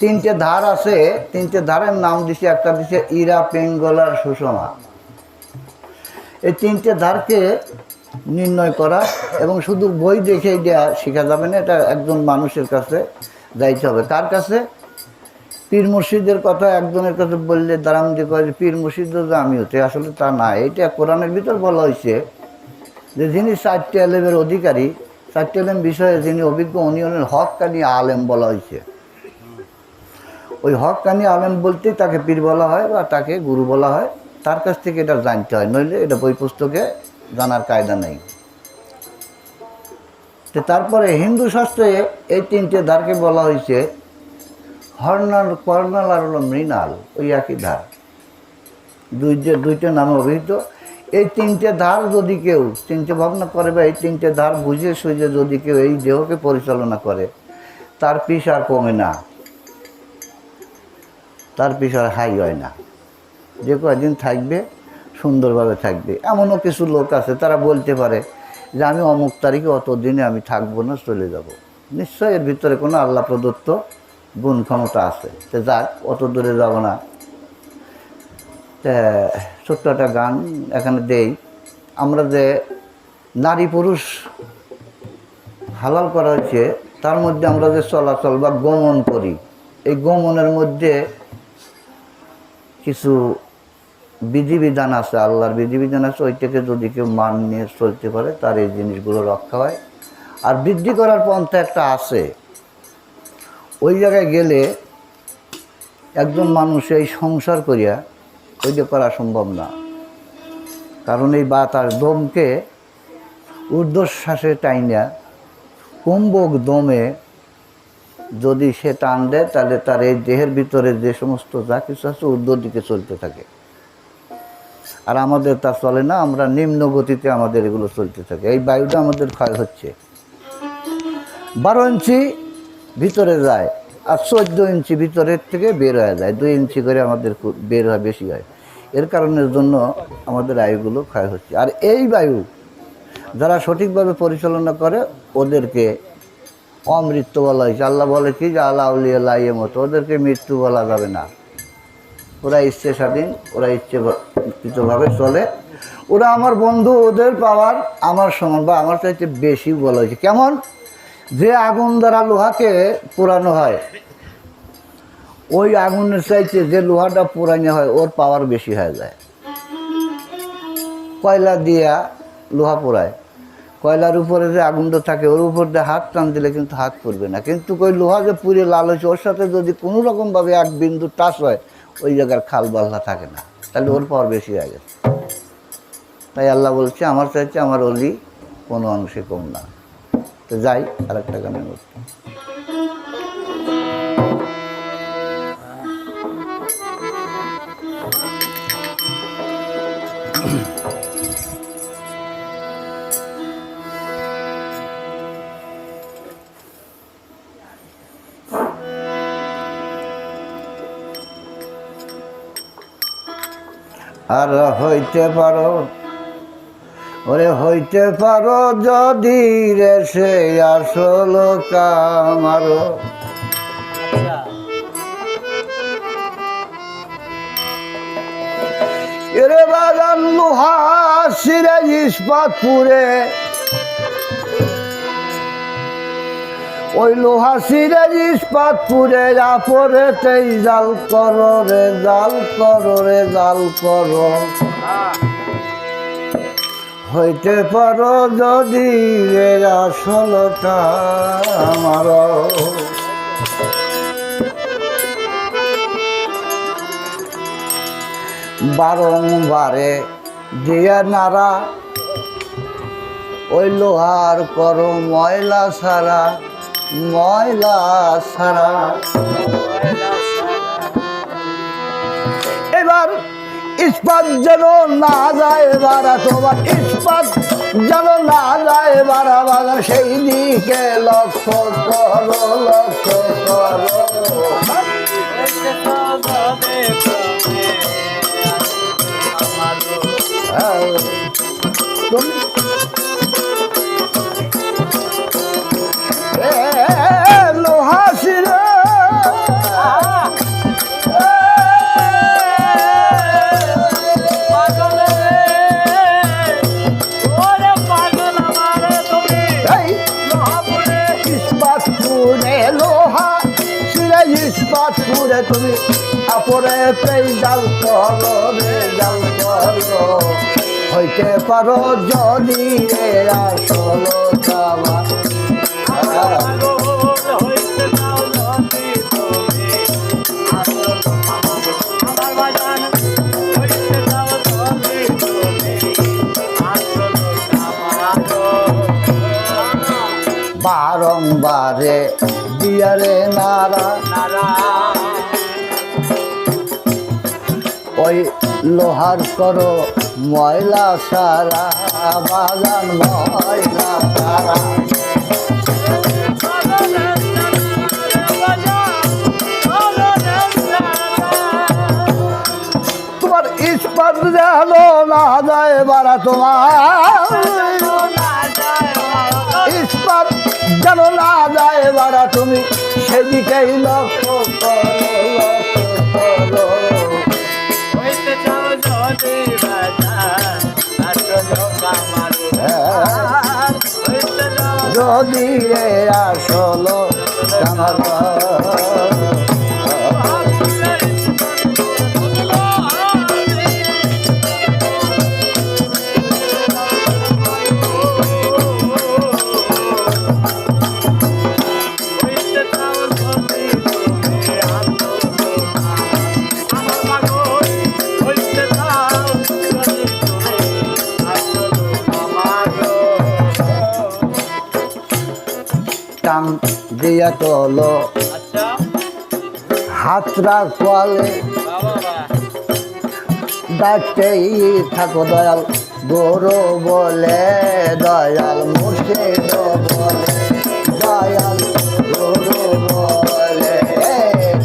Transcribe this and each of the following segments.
তিনটে ধার আছে, তিনটে ধারের নাম দিছে, একটা দিছে ইরা পেঙ্গলার সুষমা। এই তিনটে ধারকে নির্ণয় করা এবং শুধু বই দেখে দেওয়া শেখা যাবে না, এটা একজন মানুষের কাছে যাইতে হবে। তার কাছে? পীর মুর্শিদের কথা, একজনের কাছে বললে দারাম দিয়ে কয় পীর মুর্শিদ যে আমি হতে আসলে তা না, এটা কোরআনের ভিতর বলা হয়েছে যে যিনি চারটে আলেমের অধিকারী চারটে আলেম বিষয়ে যিনি অভিজ্ঞ, উনি হলেন হকানি আলেম বলা হয়েছে। ওই হকানি আলেম বলতেই তাকে পীর বলা হয় বা তাকে গুরু বলা হয়। তার কাছ থেকে এটা জানতে হয়, নইলে এটা বই পুস্তকে জানার কায়দা নেই। তো তারপরে হিন্দু শাস্ত্রে এই তিনটে ধারকে বলা হয়েছে, হর্নাল, কর্নাল আর হলো মৃণাল, ওই একই ধার দুই যে দুইটা নামে অভিহিত। এই তিনটে ধার যদি কেউ, তিনটে ভাবনা করে বা এই তিনটে ধার বুঝে সুঝে যদি কেউ এই দেহকে পরিচালনা করে, তার পিস আর কমে না। তার পিস আর হাই হয় না। যে কয়দিন থাকবে, সুন্দরভাবে থাকবে। এমনও কিছু লোক আছে, তারা বলতে পারে যে আমি অমুক তারিখে অত দিনে আমি থাকব না, চলে যাব। নিশ্চয় এর ভিতরে কোনো আল্লাহ প্রদত্ত গুণ ক্ষমতা আছে। তো যাক, অত দূরে যাব না। ছোট্ট একটা গান এখানে দেই। আমরা যে নারী পুরুষ হালাল করা হয়েছে, তার মধ্যে আমরা যে চলাচল বা গমন করি, এই গমনের মধ্যে কিছু বিধিবিধান আছে, আল্লাহর বিধিবিধান আছে, ওইটাকে যদি কেউ মান নিয়ে চলতে পারে, তার এই জিনিসগুলো রক্ষা হয়। আর বৃদ্ধি করার পন্থা একটা আছে। ওই জায়গায় গেলে একজন মানুষ এই সংসার করিয়া ওইটা করা সম্ভব না। কারণ এই বা তার দমকে ঊর্ধ্বশ্বাসে টাইনা কুম্ভক দমে যদি সে টান দেয়, তাহলে তার এই দেহের ভিতরে যে সমস্ত যা কিছু আছে ঊর্ধ্ব দিকে চলতে থাকে। আর আমাদের তা চলে না, আমরা নিম্ন গতিতে আমাদের এগুলো চলতে থাকে। এই বায়ুটা আমাদের ক্ষয় হচ্ছে। বারো ইঞ্চি ভিতরে যায় আর চোদ্দ ইঞ্চি ভিতরের থেকে বের হয়ে যায়। দুই ইঞ্চি করে আমাদের বের হয়, বেশি হয়। এর কারণের জন্য আমাদের আয়ুগুলো ক্ষয় হচ্ছে। আর এই বায়ু যারা সঠিকভাবে পরিচালনা করে, ওদেরকে অমৃত্যু বলা হয়েছে। আল্লাহ বলে কি? যে আল্লাহ উলিয়া লাইয়ে মতো ওদেরকে মৃত্যু বলা যাবে না। ওরা ইচ্ছে স্বাধীন, ওরা ইচ্ছেকৃতভাবে চলে। ওরা আমার বন্ধু, ওদের পাওয়ার আমার সমান বা আমার চাইতে বেশি বলা হয়েছে। কেমন? যে আগুন দ্বারা লোহাকে পোড়ানো হয় ওই আগুনের চাইতে যে লোহাটা পোড়ানো হয়, ওর পাওয়ার বেশি হয়ে যায়। কয়লা দিয়া লোহা পোড়ায় কয়লার উপরে যে আগুনটা থাকে, ওর উপর দিয়ে হাত টান দিলে কিন্তু হাত পড়বে না। কিন্তু ওই লোহা যে পুড়ে লাল হয়েছে, ওর সাথে যদি কোনো রকমভাবে এক বিন্দু টাচ হয়, ওই জায়গার খাল বাল্লা থাকে না। তাহলে ওর পাওয়ার বেশি হয়ে গেছে। তাই আল্লাহ বলছে, আমার চাইছে আমার অলি কোনো অংশে কম না। তো যাই আর একটা গানের মধ্যে। আর হইতে পারো ওরে হইতে পারো যদি রে সে আসল কামারো সিরে ইস্পাত পুরে ওই লোহা সিরে ইস্পাত পুরে আপরে তেই জাল করো রে, জাল করো রে, জাল করো। হইতে পারো যদি রে আসলতা আমার। বারংবারে দিয়া নাড়া, ওই লোহার করো ময়লা সারা ময়লা সারা এবার ইস্পাত যেন না যায়, এবার তোমার ইস্পাত যেন না যায়, এবার আবার সেই দিকে লক্ষ্য করো লক্ষ্য করো। হ্যাঁ, বাদপুরে তুমি আপরে পেই জাল করো জাল করো হইতে পারো যদি আসল কামা বারংবারে দিয়ারে নারা। ওই লোহার করো ময়লা সারা, বাগান ময়লা সারা। তোমার ইস্পাত জানো না যায় বারা তোমার। জানো না যায় বাড়া তুমি সেদিকেই লক্ষ্য করো যদি রে আসল কামার টাং দিয়া তলো হাতরা কোয়ালে ডাকতেই থাকো দয়াল গরু বলে দয়াল মুর্শিদ বলে দয়াল গরু বলে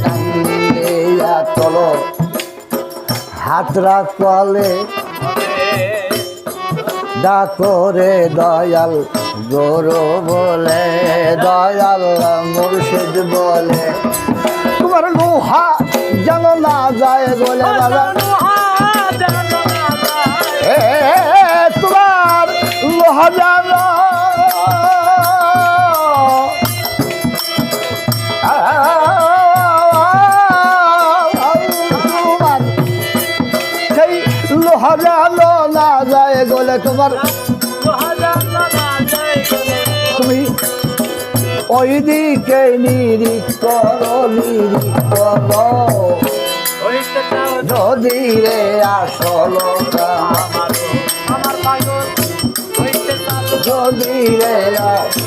টাঙ্গিয়া তলো হাতরা কোয়ালে ডাকরে দয়াল গরু বলে দয়াল মুর্শিদ বলে। তোমার লোহা যেন না যায় বলে দাদা। তোমার লোহা যেন তোমার সেই লোহা যেন না যায় বলে তোমার তুমি ওই দিকে নিরিখ করো নিরিখ করো। যদি রে আসল যদি রে আসল